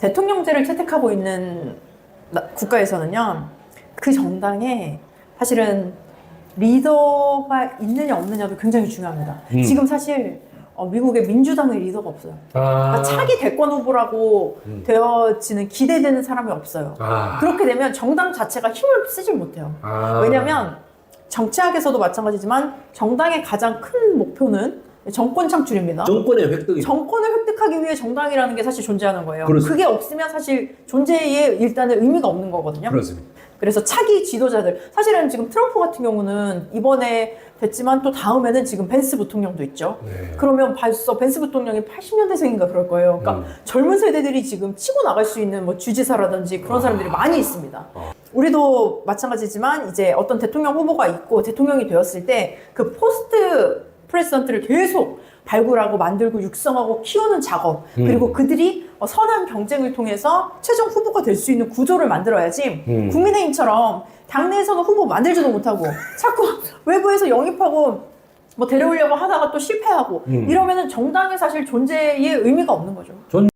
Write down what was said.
대통령제를 채택하고 있는 나- 국가에서는요, 그 정당에 사실은 리더가 있느냐 없느냐도 굉장히 중요합니다. 음. 지금 사실 어, 미국의 민주당의 리더가 없어요. 아, 그러니까 차기 대권 후보라고 음. 되어지는 기대되는 사람이 없어요. 아, 그렇게 되면 정당 자체가 힘을 쓰질 못해요. 아. 왜냐하면 정치학에서도 마찬가지지만 정당의 가장 큰 목표는 정권 창출입니다. 정권의 획득이 정권을 획득하기 위해 정당이라는 게 사실 존재하는 거예요. 그렇습니다. 그게 없으면 사실 존재에 일단은 의미가 없는 거거든요. 그렇습니다. 그래서 차기 지도자들 사실은 지금 트럼프 같은 경우는 이번에 됐지만 또 다음에는 지금 벤스 부통령도 있죠. 네. 그러면 벌써 벤스 부통령이 80년대생인가 그럴 거예요. 그러니까 음. 젊은 세대들이 지금 치고 나갈 수 있는 뭐 주지사라든지 그런 아. 사람들이 많이 있습니다. 아. 우리도 마찬가지지만 이제 어떤 대통령 후보가 있고 대통령이 되었을 때 그 포스트 프레시던트를 계속 발굴하고 만들고 육성하고 키우는 작업 음. 그리고 그들이 어, 선한 경쟁을 통해서 최종 후보가 될 수 있는 구조를 만들어야지 음. 국민의힘처럼 당내에서는 후보 만들지도 못하고 자꾸 외부에서 영입하고 뭐 데려오려고 하다가 또 실패하고 음. 이러면은 정당의 사실 존재의 의미가 없는 거죠. 존